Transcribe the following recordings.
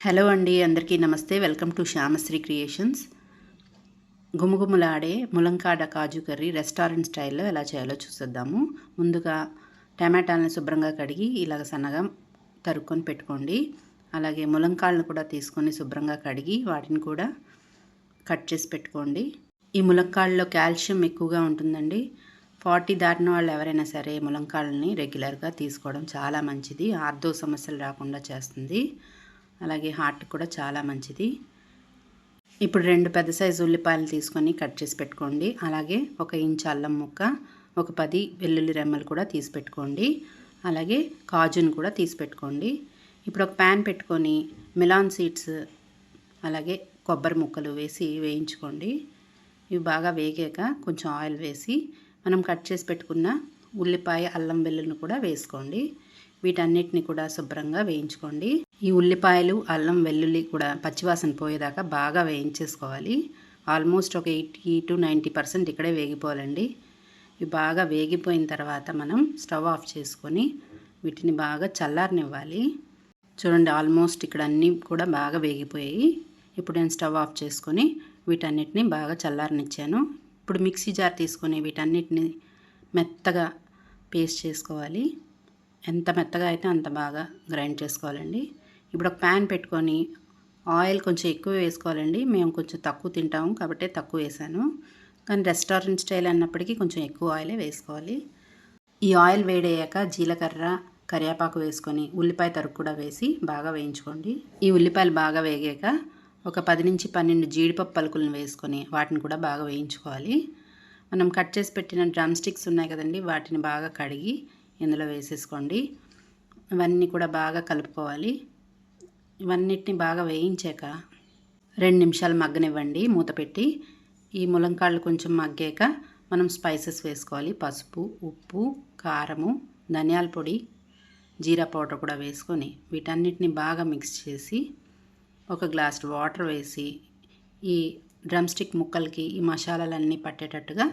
Hello అండి అందరికీ నమస్తే. Welcome to Shyamashree creations. గుమగుమలాడే ములంకాడ కాజు కర్రీ రెస్టారెంట్ స్టైల్లో ఎలా చేయాలో చూసేద్దాము. ముందుగా టమాటాలను శుభ్రంగా కడిగి ఇలాగ సన్నగా తరుక్కొని పెట్టుకోండి. అలాగే ములంకాళ్ళను కూడా తీసుకొని శుభ్రంగా కడిగి వాటిని కూడా కట్ చేసి పెట్టుకోండి. ఈ ములంకాళ్ళలో కాల్షియం ఎక్కువగా ఉంటుందండి. ఫార్టీ దాటిన వాళ్ళు ఎవరైనా సరే ములంకాళ్ళని రెగ్యులర్గా తీసుకోవడం చాలా మంచిది. ఆర్థో సమస్యలు రాకుండా చేస్తుంది. అలాగే హార్ట్ కూడా చాలా మంచిది. ఇప్పుడు రెండు పెద్ద సైజు ఉల్లిపాయలు తీసుకొని కట్ చేసి పెట్టుకోండి. అలాగే ఒక ఇంచ్ అల్లం ముక్క ఒక పది వెల్లుల్లి రెమ్మలు కూడా తీసి పెట్టుకోండి. అలాగే కాజును కూడా తీసి పెట్టుకోండి. ఇప్పుడు ఒక ప్యాన్ పెట్టుకొని మిలాన్ సీడ్స్ అలాగే కొబ్బరి ముక్కలు వేసి వేయించుకోండి. ఇవి బాగా వేగాక కొంచెం ఆయిల్ వేసి మనం కట్ చేసి పెట్టుకున్న ఉల్లిపాయ అల్లం వెల్లుల్ని కూడా వేసుకోండి. వీటన్నిటిని కూడా శుభ్రంగా వేయించుకోండి. ఈ ఉల్లిపాయలు అల్లం వెల్లుల్లి కూడా పచ్చివాసన పోయేదాకా బాగా వేయించేసుకోవాలి. ఆల్మోస్ట్ ఒక ఎయిటీ టు నైంటీ పర్సెంట్ ఇక్కడే వేగిపోవాలండి. ఇవి బాగా వేగిపోయిన తర్వాత మనం స్టవ్ ఆఫ్ చేసుకొని వీటిని బాగా చల్లారనివ్వాలి. చూడండి ఆల్మోస్ట్ ఇక్కడ అన్నీ కూడా బాగా వేగిపోయాయి. ఇప్పుడు నేను స్టవ్ ఆఫ్ చేసుకొని వీటన్నిటిని బాగా చల్లారనిచ్చాను. ఇప్పుడు మిక్సీ జార్ తీసుకొని వీటన్నిటిని మెత్తగా పేస్ట్ చేసుకోవాలి. ఎంత మెత్తగా అయితే అంత బాగా గ్రైండ్ చేసుకోవాలండి. ఇప్పుడు ఒక ప్యాన్ పెట్టుకొని ఆయిల్ కొంచెం ఎక్కువ వేసుకోవాలండి. మేము కొంచెం తక్కువ తింటాము కాబట్టి తక్కువ వేసాను. కానీ రెస్టారెంట్ స్టైల్ అన్నప్పటికీ కొంచెం ఎక్కువ ఆయిలే వేసుకోవాలి. ఈ ఆయిల్ వేడయ్యాక జీలకర్ర కరివేపాకు వేసుకొని ఉల్లిపాయ తరుగు కూడా వేసి బాగా వేయించుకోండి. ఈ ఉల్లిపాయలు బాగా వేగాక ఒక పది నుంచి పన్నెండు జీడిపప్పు పలుకులను వేసుకొని వాటిని కూడా బాగా వేయించుకోవాలి. మనం కట్ చేసి పెట్టిన డ్రమ్ స్టిక్స్ ఉన్నాయి కదండి వాటిని బాగా కడిగి ఇందులో వేసేసుకోండి. ఇవన్నీ కూడా బాగా కలుపుకోవాలి. ఇవన్నిటిని బాగా వేయించాక రెండు నిమిషాలు మగ్గనివ్వండి మూత పెట్టి. ఈ ములంకాళ్ళు కొంచెం మగ్గాక మనం స్పైసెస్ వేసుకోవాలి. పసుపు ఉప్పు కారము ధనియాల పొడి జీరా పౌడర్ కూడా వేసుకొని వీటన్నిటిని బాగా మిక్స్ చేసి ఒక గ్లాస్ వాటర్ వేసి ఈ డ్రమ్ స్టిక్ ముక్కలకి ఈ మసాలాలన్నీ పట్టేటట్టుగా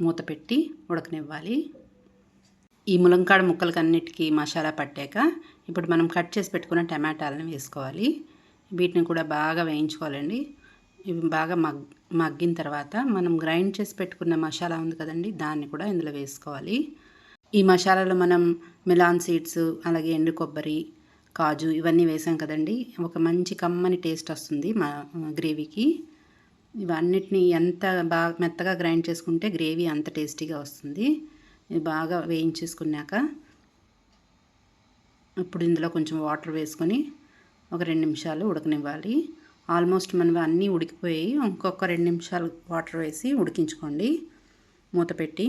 మూత పెట్టి ఉడకనివ్వాలి. ఈ ములంకాడ ముక్కలకన్నిటికీ మసాలా పట్టాక ఇప్పుడు మనం కట్ చేసి పెట్టుకున్న టమాటాలను వేసుకోవాలి. వీటిని కూడా బాగా వేయించుకోవాలండి. ఇవి బాగా మగ్ మగ్గిన తర్వాత మనం గ్రైండ్ చేసి పెట్టుకున్న మసాలా ఉంది కదండి దాన్ని కూడా ఇందులో వేసుకోవాలి. ఈ మసాలాలో మనం మిలాన్ సీడ్స్ అలాగే ఎండు కొబ్బరి కాజు ఇవన్నీ వేసాం కదండి. ఒక మంచి కమ్మని టేస్ట్ వస్తుంది మా గ్రేవీకి. ఇవన్నిటిని ఎంత బాగా మెత్తగా గ్రైండ్ చేసుకుంటే గ్రేవీ అంత టేస్టీగా వస్తుంది. ఇది బాగా వేయించేసుకున్నాక ఇప్పుడు ఇందులో కొంచెం వాటర్ వేసుకొని ఒక రెండు నిమిషాలు ఉడకనివ్వాలి. ఆల్మోస్ట్ మనం అన్నీ ఉడికిపోయి ఇంకొక రెండు నిమిషాలు వాటర్ వేసి ఉడికించుకోండి. మూత పెట్టి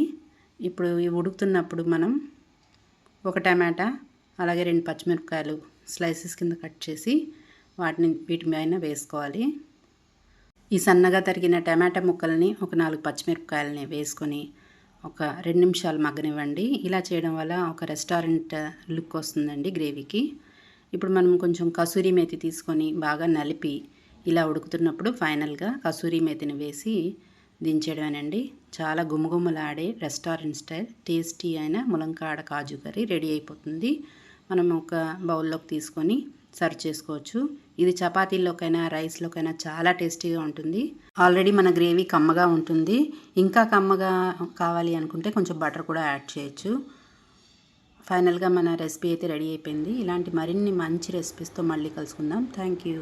ఇప్పుడు ఉడుకుతున్నప్పుడు మనం ఒక టమాటా అలాగే రెండు పచ్చిమిరపకాయలు స్లైసెస్ కింద కట్ చేసి వాటిని వీటి పైన వేసుకోవాలి. ఈ సన్నగా తరిగిన టమాటా ముక్కల్ని ఒక నాలుగు పచ్చిమిరపకాయలని వేసుకొని ఒక రెండు నిమిషాలు మగ్గనివ్వండి. ఇలా చేయడం వల్ల ఒక రెస్టారెంట్ లుక్ వస్తుందండి గ్రేవీకి. ఇప్పుడు మనం కొంచెం కసూరి మేతి తీసుకొని బాగా నలిపి ఇలా ఉడుకుతున్నప్పుడు ఫైనల్గా కసూరి మేతిని వేసి దించేయడమేనండి. చాలా గుమగుమలాడే రెస్టారెంట్ స్టైల్ టేస్టీ అయిన ములంకాడ కాజు కర్రీ రెడీ అయిపోతుంది. మనం ఒక బౌల్లోకి తీసుకొని సర్వ్ చేసుకోవచ్చు. ఇది చపాతీల్లోకైనా రైస్లోకైనా చాలా టేస్టీగా ఉంటుంది. ఆల్రెడీ మన గ్రేవీ కమ్మగా ఉంటుంది. ఇంకా కమ్మగా కావాలి అనుకుంటే కొంచెం బటర్ కూడా యాడ్ చేయొచ్చు. ఫైనల్గా మన రెసిపీ అయితే రెడీ అయిపోయింది. ఇలాంటి మరిన్ని మంచి రెసిపీస్తో మళ్ళీ కలుసుకుందాం. Thank you.